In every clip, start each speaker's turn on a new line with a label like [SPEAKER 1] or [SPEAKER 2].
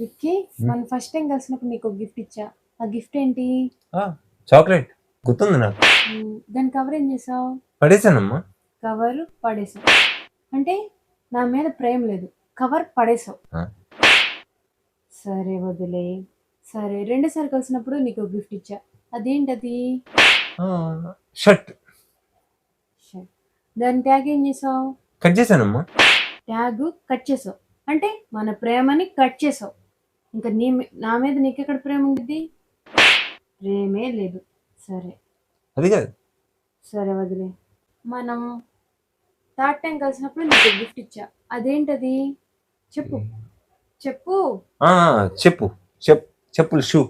[SPEAKER 1] విక్కీ మనం first time కలిసినప్పుడు నీకు గిఫ్ట్ ఇచ్చా? ఆ గిఫ్ట్ ఏంటి?
[SPEAKER 2] చాక్లెట్. గుర్తుంది నాకు.
[SPEAKER 1] దాని కవర్ ఏం చేసావు?
[SPEAKER 2] పడేసానమ్మా.
[SPEAKER 1] కవర్ పడేసావు. అంటే నా మీద ప్రేమ లేదు. కవర్ పడేసావు. సరే వదిలే. సరే రెండోసారి కలిసినప్పుడు నీకు గిఫ్ట్ ఇచ్చా. అదేంటది?
[SPEAKER 2] షర్ట్.
[SPEAKER 1] షర్ట్. దాని ట్యాగ్ ఏం చేసావు?
[SPEAKER 2] కట్ చేశానమ్మా.
[SPEAKER 1] ట్యాగ్ కట్ చేసావు. అంటే మన ప్రేమని కట్ చేసావు. ఇంకా నీ నా మీద నీకెక్కడ ప్రేమ ఉండిద్ది? ప్రేమే లేదు. సరే.
[SPEAKER 2] అది కాదు.
[SPEAKER 1] సరే వదిలే. మనం థర్డ్ టైం కలిసినప్పుడు నీకు గిఫ్ట్ ఇచ్చా. అదేంటది? చెప్పు. చెప్పు.
[SPEAKER 2] చెప్పు. చెప్ చెప్పులు షూ.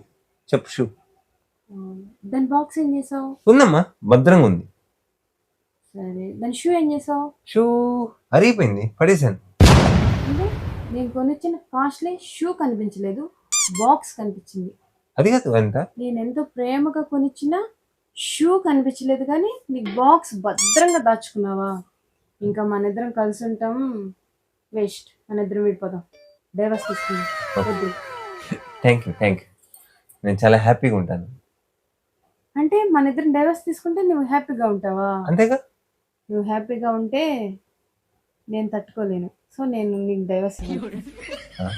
[SPEAKER 2] చెప్పు షూ.
[SPEAKER 1] దాని బాక్స్ ఏం చేసావు?
[SPEAKER 2] ఉందమ్మా. భద్రంగా ఉంది.
[SPEAKER 1] సరే. దాని షూ ఏం చేసావు?
[SPEAKER 2] షూ అరిగిపోయింది. పడేసాను.
[SPEAKER 1] నేను కొనిచ్చిన కాస్ట్లీ షూ కనిపించలేదు బాక్స్ కనిపించింది.
[SPEAKER 2] అది కాదు ఎంత
[SPEAKER 1] నేను ఎంతో ప్రేమగా కొనిచ్చిన షూ కనిపించలేదు కానీ నీకు బాక్స్ భద్రంగా దాచుకున్నావా? ఇంకా మన ఇద్దరం కలిసి ఉంటాం. వేస్ట్ మన ఇద్దరం విడిపోదాం. డైవర్స్ తీసుకుందాం. వద్దు.
[SPEAKER 2] థ్యాంక్ యూ థ్యాంక్ యూ నేను చాలా హ్యాపీగా ఉంటాను.
[SPEAKER 1] అంటే మన ఇద్దరం డైవర్స్ తీసుకుంటే నువ్వు హ్యాపీగా ఉంటావా?
[SPEAKER 2] అంతేగా?
[SPEAKER 1] నువ్వు హ్యాపీగా ఉంటే నేను తట్టుకోలేను. సో నేను నీకు
[SPEAKER 2] ఆ,